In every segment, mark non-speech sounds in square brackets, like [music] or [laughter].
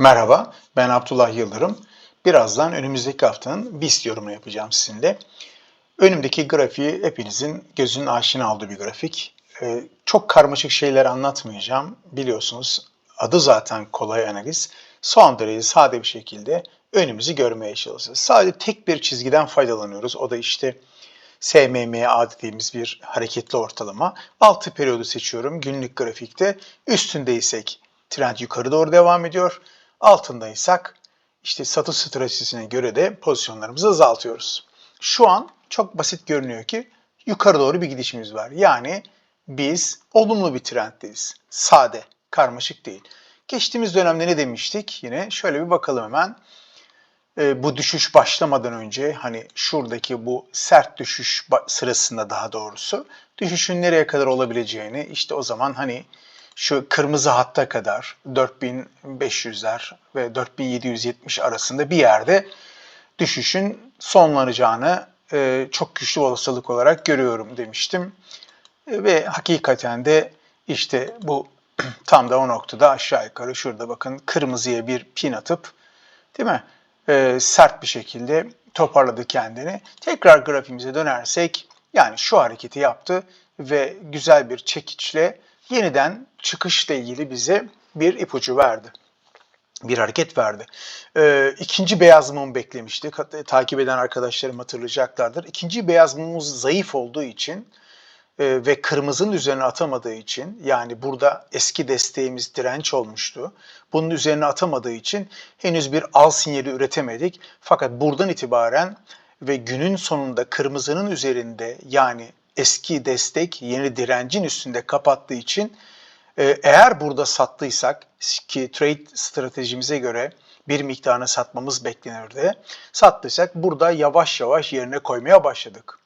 Merhaba, ben Abdullah Yıldırım. Birazdan önümüzdeki haftanın BIST yorumunu yapacağım sizinle. Önümdeki grafiği hepinizin gözünün aşina olduğu bir grafik. Ee, çok karmaşık şeyler anlatmayacağım. Biliyorsunuz adı zaten kolay analiz. Son derece sade bir şekilde önümüzü görmeye çalışıyoruz. Sadece tek bir çizgiden faydalanıyoruz. O da işte SMMA dediğimiz bir hareketli ortalama. Altı periyodu seçiyorum günlük grafikte. Üstündeysek trend yukarı doğru devam ediyor. Altındaysak işte satış stratejisine göre de pozisyonlarımızı azaltıyoruz. Şu an çok basit görünüyor ki yukarı doğru bir gidişimiz var. Yani biz olumlu bir trenddeyiz. Sade, karmaşık değil. Geçtiğimiz dönemde ne demiştik? Yine şöyle bir bakalım hemen. Ee, bu düşüş başlamadan önce hani şuradaki bu sert düşüş sırasında daha doğrusu düşüşün nereye kadar olabileceğini işte o zaman hani şu kırmızı hatta kadar 4500'ler ve 4770 arasında bir yerde düşüşün sonlanacağını e, çok güçlü olasılık olarak görüyorum demiştim. E, Ve hakikaten de işte bu [clears throat] tam da o noktada aşağı yukarı şurada bakın kırmızıya bir pin atıp değil mi? E, sert bir şekilde toparladı kendini. Tekrar grafiğimize dönersek yani şu hareketi yaptı ve güzel bir çekiçle yeniden çıkışla ilgili bize bir ipucu verdi bir hareket verdi. Ee, ikinci beyaz mum beklemiştik. Takip eden arkadaşlarım hatırlayacaklardır. İkinci beyaz mumumuz zayıf olduğu için e, ve kırmızının üzerine atamadığı için yani burada eski desteğimiz direnç olmuştu. Bunun üzerine atamadığı için henüz bir al sinyali üretemedik. Fakat buradan itibaren ve günün sonunda kırmızının üzerinde yani eski destek yeni direncin üstünde kapattığı için ee, Eğer burada sattıysak ki trade stratejimize göre bir miktarını satmamız beklenirdi. Sattıysak burada yavaş yavaş yerine koymaya başladık.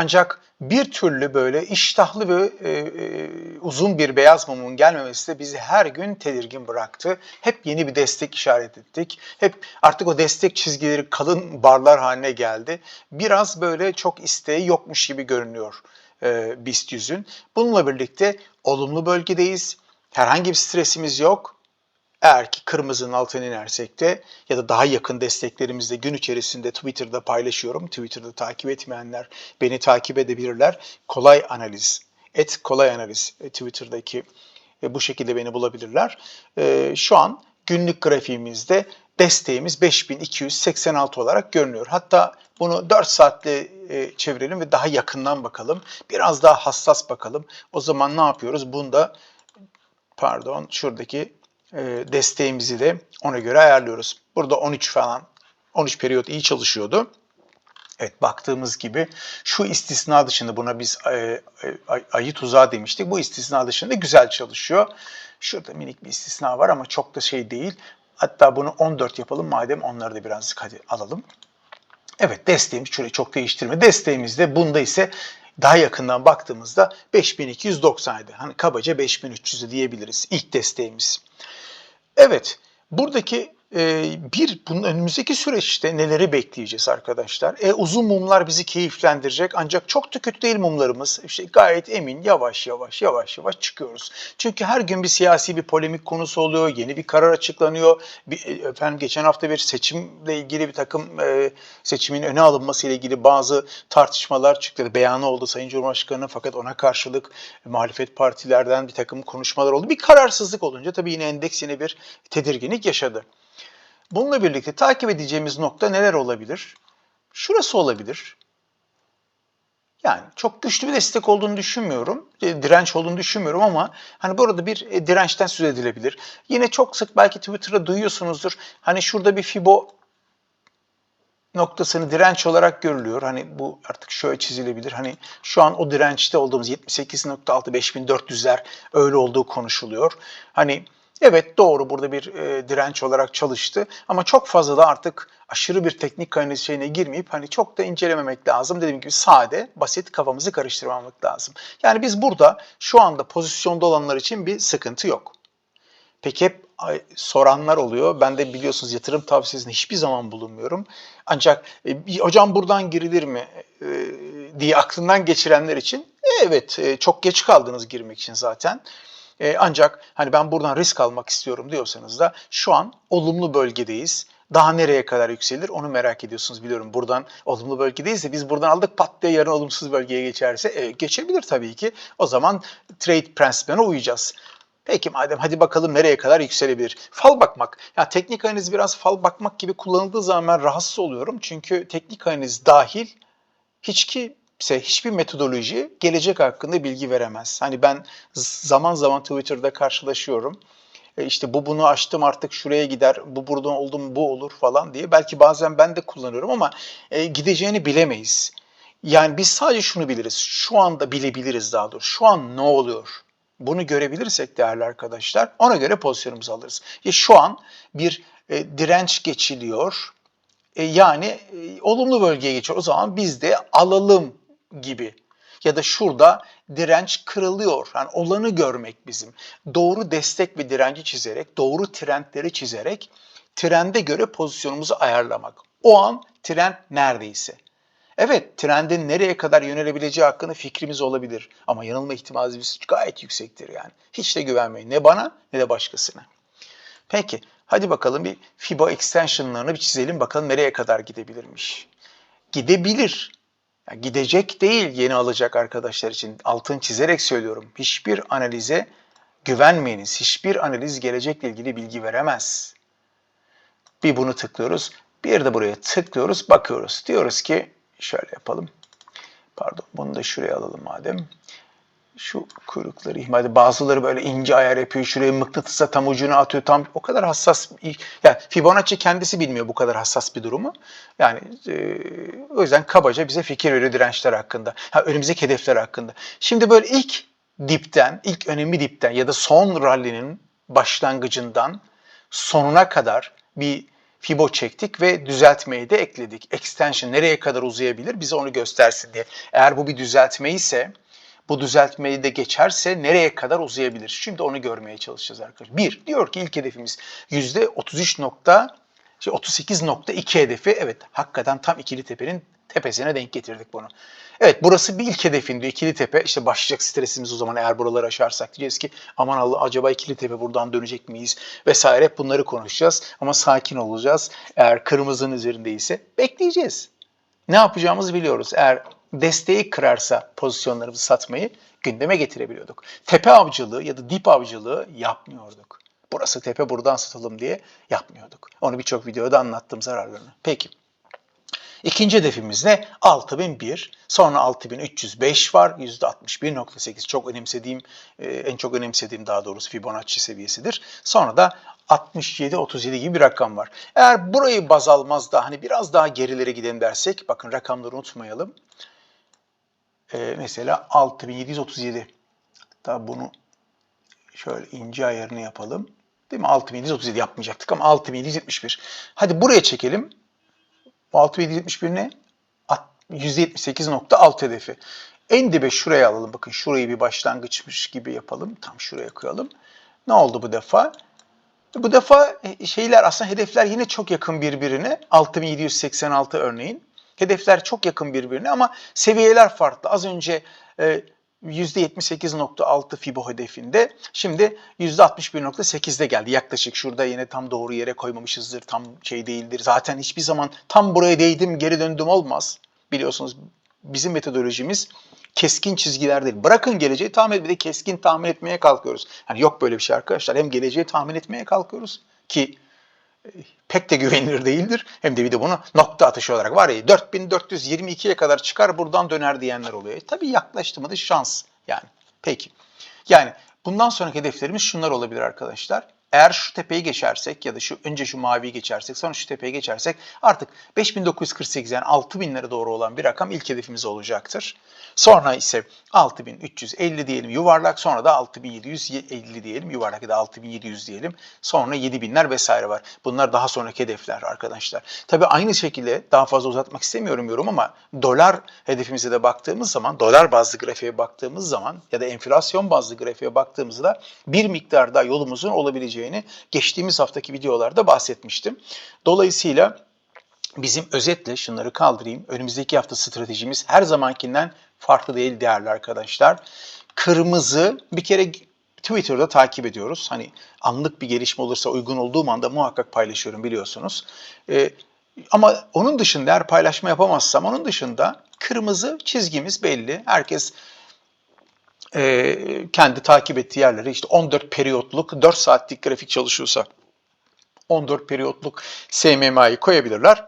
Ancak bir türlü böyle iştahlı ve e, e, uzun bir beyaz mumun gelmemesi de bizi her gün tedirgin bıraktı. Hep yeni bir destek işaret ettik. Hep artık o destek çizgileri kalın barlar haline geldi. Biraz böyle çok isteği yokmuş gibi görünüyor e, BIST 100'ün. Bununla birlikte olumlu bölgedeyiz. Herhangi bir stresimiz yok. Eğer ki kırmızının altına inersek de ya da daha yakın desteklerimizde gün içerisinde Twitter'da paylaşıyorum. Twitter'da takip etmeyenler beni takip edebilirler. Kolay analiz, et kolay analiz e, Twitter'daki e, bu şekilde beni bulabilirler. E, şu an günlük grafiğimizde desteğimiz 5286 olarak görünüyor. Hatta bunu 4 saatte çevirelim ve daha yakından bakalım. Biraz daha hassas bakalım. O zaman ne yapıyoruz? Bunda pardon şuradaki desteğimizi de ona göre ayarlıyoruz. Burada 13 falan 13 periyot iyi çalışıyordu. Evet baktığımız gibi şu istisna dışında buna biz e, ay- ayı tuzağı demiştik. Bu istisna dışında güzel çalışıyor. Şurada minik bir istisna var ama çok da şey değil. Hatta bunu 14 yapalım madem onları da birazcık hadi alalım. Evet desteğimiz şurayı çok değiştirme. Desteğimiz de bunda ise daha yakından baktığımızda 5297. Hani kabaca 5300'ü diyebiliriz ilk desteğimiz. Evet buradaki bir bunun önümüzdeki süreçte neleri bekleyeceğiz arkadaşlar? E, uzun mumlar bizi keyiflendirecek ancak çok da kötü değil mumlarımız. İşte gayet emin yavaş yavaş yavaş yavaş çıkıyoruz. Çünkü her gün bir siyasi bir polemik konusu oluyor, yeni bir karar açıklanıyor. Bir, e, efendim geçen hafta bir seçimle ilgili bir takım e, seçimin öne alınması ile ilgili bazı tartışmalar çıktı. Beyanı oldu Sayın Cumhurbaşkanı fakat ona karşılık muhalefet partilerden bir takım konuşmalar oldu. Bir kararsızlık olunca tabii yine endeks yine bir tedirginlik yaşadı. Bununla birlikte takip edeceğimiz nokta neler olabilir? Şurası olabilir. Yani çok güçlü bir destek olduğunu düşünmüyorum. e, Direnç olduğunu düşünmüyorum ama hani burada bir e, dirençten söz edilebilir. Yine çok sık belki Twitter'da duyuyorsunuzdur. Hani şurada bir Fibo noktasını direnç olarak görülüyor. Hani bu artık şöyle çizilebilir. Hani şu an o dirençte olduğumuz 78.6 5400'ler öyle olduğu konuşuluyor. Hani evet doğru burada bir e, direnç olarak çalıştı ama çok fazla da artık aşırı bir teknik analiz şeyine girmeyip hani çok da incelememek lazım. Dediğim gibi sade, basit kafamızı karıştırmamak lazım. Yani biz burada şu anda pozisyonda olanlar için bir sıkıntı yok. Peki hep soranlar oluyor. Ben de biliyorsunuz yatırım tavsiyesinde hiçbir zaman bulunmuyorum. Ancak e, hocam buradan girilir mi e, diye aklından geçirenler için e, evet e, çok geç kaldınız girmek için zaten. E, ancak hani ben buradan risk almak istiyorum diyorsanız da şu an olumlu bölgedeyiz. Daha nereye kadar yükselir onu merak ediyorsunuz biliyorum. Buradan olumlu bölgedeyiz de biz buradan aldık pat diye yarın olumsuz bölgeye geçerse e, geçebilir tabii ki. O zaman trade prensibine uyacağız. Peki madem hadi bakalım nereye kadar yükselebilir. Fal bakmak. Ya teknik analiz biraz fal bakmak gibi kullanıldığı zaman ben rahatsız oluyorum. Çünkü teknik analiz dahil hiç kimse, hiçbir metodoloji gelecek hakkında bilgi veremez. Hani ben zaman zaman Twitter'da karşılaşıyorum. E işte bu bunu açtım artık şuraya gider, bu buradan oldu mu bu olur falan diye. Belki bazen ben de kullanıyorum ama e, gideceğini bilemeyiz. Yani biz sadece şunu biliriz. Şu anda bilebiliriz daha doğrusu. Şu an ne oluyor? Bunu görebilirsek değerli arkadaşlar ona göre pozisyonumuzu alırız. Ya şu an bir e, direnç geçiliyor. E, yani e, olumlu bölgeye geçiyor. O zaman biz de alalım gibi. Ya da şurada direnç kırılıyor. Yani olanı görmek bizim. Doğru destek ve direnci çizerek, doğru trendleri çizerek trende göre pozisyonumuzu ayarlamak. O an trend neredeyse. Evet, trendin nereye kadar yönelebileceği hakkında fikrimiz olabilir. Ama yanılma ihtimalimiz gayet yüksektir yani. Hiç de güvenmeyin ne bana ne de başkasına. Peki, hadi bakalım bir FIBO extensionlarını bir çizelim bakalım nereye kadar gidebilirmiş. Gidebilir. Gidecek değil yeni alacak arkadaşlar için. Altın çizerek söylüyorum. Hiçbir analize güvenmeyiniz. Hiçbir analiz gelecekle ilgili bilgi veremez. Bir bunu tıklıyoruz. Bir de buraya tıklıyoruz, bakıyoruz. Diyoruz ki şöyle yapalım. Pardon bunu da şuraya alalım madem. Şu kuyrukları ihmal edin. Bazıları böyle ince ayar yapıyor. Şuraya mıknatısa tam ucunu atıyor. Tam o kadar hassas. Yani Fibonacci kendisi bilmiyor bu kadar hassas bir durumu. Yani e, o yüzden kabaca bize fikir veriyor dirençler hakkında. Ha, önümüzdeki hedefler hakkında. Şimdi böyle ilk dipten, ilk önemli dipten ya da son rally'nin başlangıcından sonuna kadar bir Fibo çektik ve düzeltmeyi de ekledik. Extension nereye kadar uzayabilir bize onu göstersin diye. Eğer bu bir düzeltme ise bu düzeltmeyi de geçerse nereye kadar uzayabilir? Şimdi onu görmeye çalışacağız arkadaşlar. Bir, diyor ki ilk hedefimiz %33 nokta, şey 38.2 hedefi. Evet hakikaten tam ikili tepenin tepesine denk getirdik bunu. Evet burası bir ilk hedefin diyor ikili tepe. İşte başlayacak stresimiz o zaman eğer buraları aşarsak diyeceğiz ki aman Allah acaba ikili tepe buradan dönecek miyiz vesaire bunları konuşacağız. Ama sakin olacağız. Eğer kırmızının üzerindeyse bekleyeceğiz. Ne yapacağımızı biliyoruz. Eğer desteği kırarsa pozisyonlarımızı satmayı gündeme getirebiliyorduk. Tepe avcılığı ya da dip avcılığı yapmıyorduk. Burası tepe buradan satalım diye yapmıyorduk. Onu birçok videoda anlattım zararlarını. Peki. İkinci hedefimiz ne? 6001. Sonra 6305 var. %61.8 çok önemsediğim, e, en çok önemsediğim daha doğrusu Fibonacci seviyesidir. Sonra da 67-37 gibi bir rakam var. Eğer burayı baz almaz da hani biraz daha gerilere gidelim dersek, bakın rakamları unutmayalım. Ee, mesela 6737. Hatta bunu şöyle ince ayarını yapalım. Değil mi? 6737 yapmayacaktık ama 6771. Hadi buraya çekelim. 6771 ne? %78.6 hedefi. En dibe şuraya alalım. Bakın şurayı bir başlangıçmış gibi yapalım. Tam şuraya koyalım. Ne oldu bu defa? Bu defa e, şeyler aslında hedefler yine çok yakın birbirine. 6786 örneğin. Hedefler çok yakın birbirine ama seviyeler farklı. Az önce e, %78.6 Fibo hedefinde. Şimdi %61.8'de geldi. Yaklaşık şurada yine tam doğru yere koymamışızdır. Tam şey değildir. Zaten hiçbir zaman tam buraya değdim geri döndüm olmaz. Biliyorsunuz bizim metodolojimiz keskin çizgiler değil. Bırakın geleceği tahmin etmeye, keskin tahmin etmeye kalkıyoruz. Yani yok böyle bir şey arkadaşlar. Hem geleceği tahmin etmeye kalkıyoruz ki pek de güvenilir değildir. Hem de bir de bunu nokta atışı olarak var ya 4422'ye kadar çıkar buradan döner diyenler oluyor. E, tabii yaklaştı mı da şans yani. Peki. Yani bundan sonraki hedeflerimiz şunlar olabilir arkadaşlar. Eğer şu tepeyi geçersek ya da şu önce şu maviyi geçersek sonra şu tepeyi geçersek artık 5948 yani 6000'lere doğru olan bir rakam ilk hedefimiz olacaktır. Sonra ise 6350 diyelim yuvarlak sonra da 6750 diyelim yuvarlak ya da 6700 diyelim. Sonra 7000'ler vesaire var. Bunlar daha sonraki hedefler arkadaşlar. Tabi aynı şekilde daha fazla uzatmak istemiyorum yorum ama dolar hedefimize de baktığımız zaman dolar bazlı grafiğe baktığımız zaman ya da enflasyon bazlı grafiğe baktığımızda bir miktar daha yolumuzun olabileceğini geçtiğimiz haftaki videolarda bahsetmiştim. Dolayısıyla bizim özetle şunları kaldırayım. Önümüzdeki hafta stratejimiz her zamankinden farklı değil değerli arkadaşlar. Kırmızı bir kere Twitter'da takip ediyoruz. Hani anlık bir gelişme olursa uygun olduğum anda muhakkak paylaşıyorum biliyorsunuz. Ee, ama onun dışında eğer paylaşma yapamazsam onun dışında kırmızı çizgimiz belli. Herkes e, kendi takip ettiği yerleri işte 14 periyotluk 4 saatlik grafik çalışıyorsa 14 periyotluk SMMA'yı koyabilirler.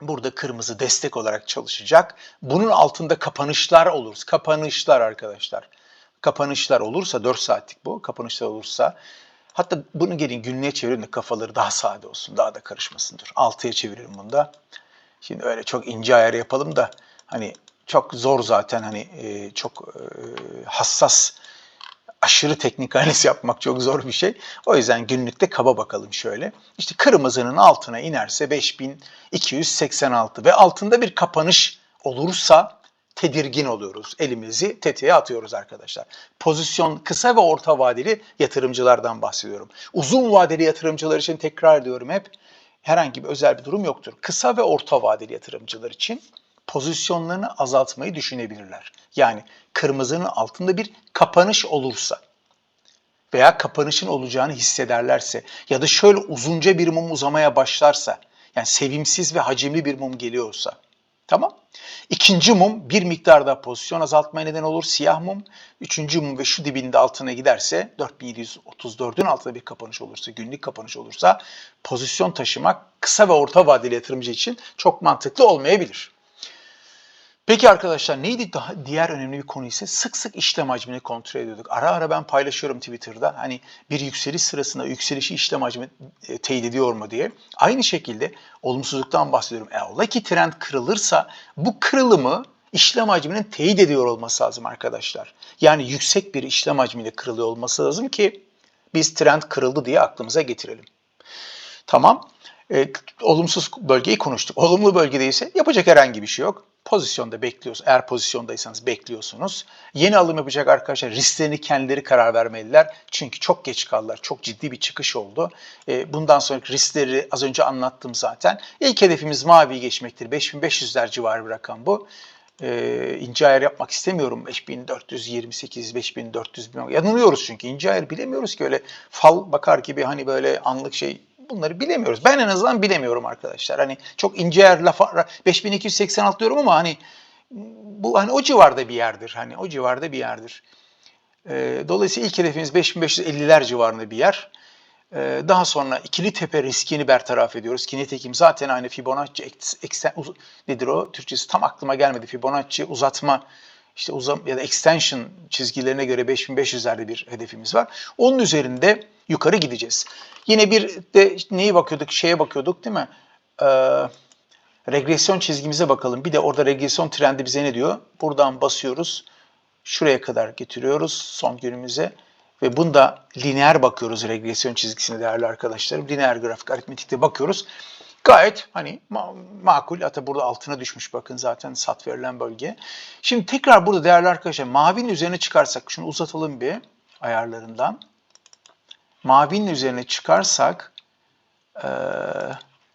Burada kırmızı destek olarak çalışacak. Bunun altında kapanışlar olur. Kapanışlar arkadaşlar. Kapanışlar olursa 4 saatlik bu. Kapanışlar olursa hatta bunu gelin günlüğe çevirin de kafaları daha sade olsun. Daha da karışmasındır. 6'ya çeviririm bunu da. Şimdi öyle çok ince ayar yapalım da hani çok zor zaten hani e, çok e, hassas aşırı teknik [laughs] analiz yapmak çok zor bir şey. O yüzden günlükte kaba bakalım şöyle. İşte kırmızının altına inerse 5286 ve altında bir kapanış olursa tedirgin oluyoruz. Elimizi tetiğe atıyoruz arkadaşlar. Pozisyon kısa ve orta vadeli yatırımcılardan bahsediyorum. Uzun vadeli yatırımcılar için tekrar ediyorum hep herhangi bir özel bir durum yoktur. Kısa ve orta vadeli yatırımcılar için pozisyonlarını azaltmayı düşünebilirler. Yani kırmızının altında bir kapanış olursa veya kapanışın olacağını hissederlerse ya da şöyle uzunca bir mum uzamaya başlarsa yani sevimsiz ve hacimli bir mum geliyorsa tamam. İkinci mum bir miktarda pozisyon azaltmaya neden olur siyah mum. Üçüncü mum ve şu dibinde altına giderse 4734'ün altında bir kapanış olursa günlük kapanış olursa pozisyon taşımak kısa ve orta vadeli yatırımcı için çok mantıklı olmayabilir. Peki arkadaşlar neydi daha diğer önemli bir konu ise sık sık işlem hacmini kontrol ediyorduk. Ara ara ben paylaşıyorum Twitter'da hani bir yükseliş sırasında yükselişi işlem hacmi e, teyit ediyor mu diye. Aynı şekilde olumsuzluktan bahsediyorum. Eğer ola ki trend kırılırsa bu kırılımı işlem hacminin teyit ediyor olması lazım arkadaşlar. Yani yüksek bir işlem hacmiyle kırılıyor olması lazım ki biz trend kırıldı diye aklımıza getirelim. Tamam. E, olumsuz bölgeyi konuştuk. Olumlu bölgede ise yapacak herhangi bir şey yok pozisyonda bekliyorsunuz. Eğer pozisyondaysanız bekliyorsunuz. Yeni alım yapacak arkadaşlar risklerini kendileri karar vermeliler. Çünkü çok geç kaldılar. Çok ciddi bir çıkış oldu. E, bundan sonraki riskleri az önce anlattım zaten. İlk hedefimiz mavi geçmektir. 5500'ler civarı bir rakam bu. E, ince ayar yapmak istemiyorum. 5428, 5400 yanılıyoruz çünkü ince ayar bilemiyoruz ki öyle fal bakar gibi hani böyle anlık şey Bunları bilemiyoruz. Ben en azından bilemiyorum arkadaşlar. Hani çok ince yer lafa 5286 diyorum ama hani bu hani o civarda bir yerdir. Hani o civarda bir yerdir. E, dolayısıyla ilk hedefimiz 5550'ler civarında bir yer. E, daha sonra ikili tepe riskini bertaraf ediyoruz. Ki nitekim zaten aynı Fibonacci eksen, nedir o? Türkçesi tam aklıma gelmedi. Fibonacci uzatma işte uzam ya da extension çizgilerine göre 5500'lerde bir hedefimiz var. Onun üzerinde yukarı gideceğiz. Yine bir de neyi bakıyorduk? Şeye bakıyorduk değil mi? Ee, regresyon çizgimize bakalım. Bir de orada regresyon trendi bize ne diyor? Buradan basıyoruz. Şuraya kadar getiriyoruz son günümüze. Ve bunda lineer bakıyoruz regresyon çizgisine değerli arkadaşlarım. Lineer grafik aritmetikte bakıyoruz. Gayet hani ma makul. Hatta burada altına düşmüş bakın zaten sat verilen bölge. Şimdi tekrar burada değerli arkadaşlar mavinin üzerine çıkarsak şunu uzatalım bir ayarlarından mavinin üzerine çıkarsak e,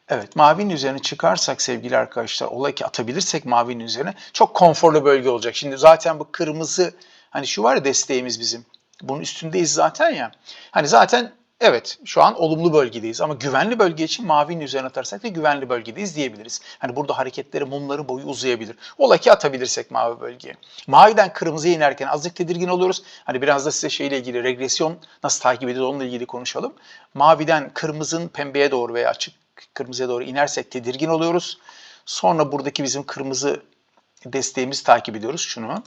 evet mavinin üzerine çıkarsak sevgili arkadaşlar olay ki atabilirsek mavinin üzerine çok konforlu bölge olacak. Şimdi zaten bu kırmızı hani şu var ya desteğimiz bizim. Bunun üstündeyiz zaten ya. Hani zaten Evet şu an olumlu bölgedeyiz ama güvenli bölge için mavinin üzerine atarsak da güvenli bölgedeyiz diyebiliriz. Hani burada hareketleri mumları boyu uzayabilir. Ola ki atabilirsek mavi bölgeye. Maviden kırmızıya inerken azıcık tedirgin oluyoruz. Hani biraz da size şeyle ilgili regresyon nasıl takip ediyoruz onunla ilgili konuşalım. Maviden kırmızının pembeye doğru veya açık kırmızıya doğru inersek tedirgin oluyoruz. Sonra buradaki bizim kırmızı desteğimizi takip ediyoruz şunu.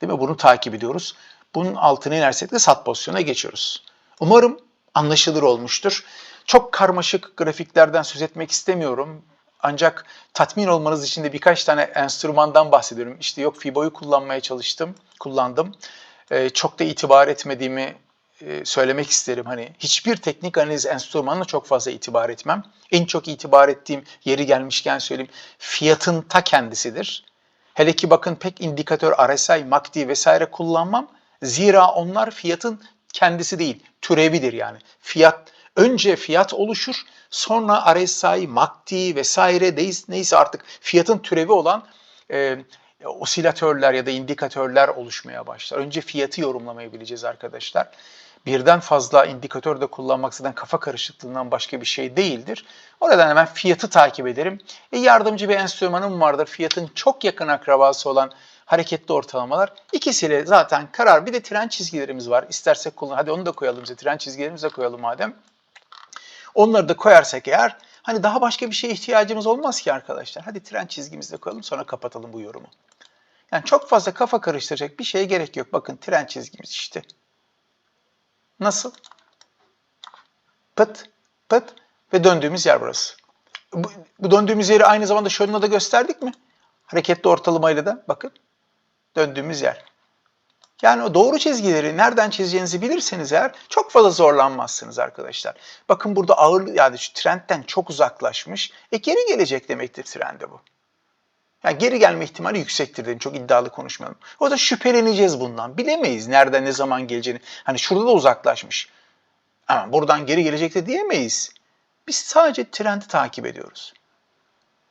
Değil mi? Bunu takip ediyoruz. Bunun altına inersek de sat pozisyona geçiyoruz. Umarım anlaşılır olmuştur. Çok karmaşık grafiklerden söz etmek istemiyorum. Ancak tatmin olmanız için de birkaç tane enstrümandan bahsediyorum. İşte yok Fibo'yu kullanmaya çalıştım, kullandım. Ee, çok da itibar etmediğimi e, söylemek isterim. Hani hiçbir teknik analiz enstrümanına çok fazla itibar etmem. En çok itibar ettiğim yeri gelmişken söyleyeyim fiyatın ta kendisidir. Hele ki bakın pek indikatör RSI, MACD vesaire kullanmam. Zira onlar fiyatın kendisi değil, türevidir yani. Fiyat önce fiyat oluşur, sonra RSI, MACD vesaire neyse artık fiyatın türevi olan e, osilatörler ya da indikatörler oluşmaya başlar. Önce fiyatı yorumlamayı bileceğiz arkadaşlar. Birden fazla indikatör de kullanmak zaten kafa karışıklığından başka bir şey değildir. Oradan hemen fiyatı takip ederim. E, yardımcı bir enstrümanım vardır. Fiyatın çok yakın akrabası olan hareketli ortalamalar. İkisiyle zaten karar. Bir de tren çizgilerimiz var. İstersek kullan. Hadi onu da koyalım bize. Tren çizgilerimizi koyalım madem. Onları da koyarsak eğer hani daha başka bir şeye ihtiyacımız olmaz ki arkadaşlar. Hadi tren çizgimizi de koyalım sonra kapatalım bu yorumu. Yani çok fazla kafa karıştıracak bir şeye gerek yok. Bakın tren çizgimiz işte. Nasıl? Pıt, pıt ve döndüğümüz yer burası. Bu, bu döndüğümüz yeri aynı zamanda şöyle da gösterdik mi? Hareketli ortalamayla da bakın döndüğümüz yer. Yani o doğru çizgileri nereden çizeceğinizi bilirseniz eğer çok fazla zorlanmazsınız arkadaşlar. Bakın burada ağır yani şu trendten çok uzaklaşmış. E geri gelecek demektir trende bu. Yani geri gelme ihtimali yüksektir dedim. Çok iddialı konuşmayalım. O da şüpheleneceğiz bundan. Bilemeyiz nereden ne zaman geleceğini. Hani şurada da uzaklaşmış. Ama buradan geri gelecek de diyemeyiz. Biz sadece trendi takip ediyoruz.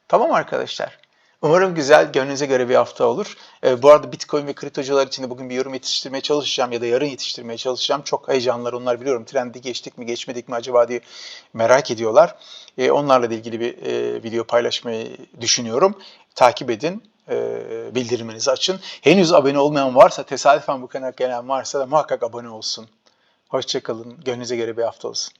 Tamam arkadaşlar. Umarım güzel, gönlünüze göre bir hafta olur. Ee, bu arada Bitcoin ve kriptocular için de bugün bir yorum yetiştirmeye çalışacağım ya da yarın yetiştirmeye çalışacağım. Çok heyecanlar onlar biliyorum. Trendi geçtik mi, geçmedik mi acaba diye merak ediyorlar. Ee, onlarla ilgili bir e, video paylaşmayı düşünüyorum. Takip edin, e, bildirimlerinizi açın. Henüz abone olmayan varsa, tesadüfen bu kanala gelen varsa da muhakkak abone olsun. Hoşçakalın, gönlünüze göre bir hafta olsun.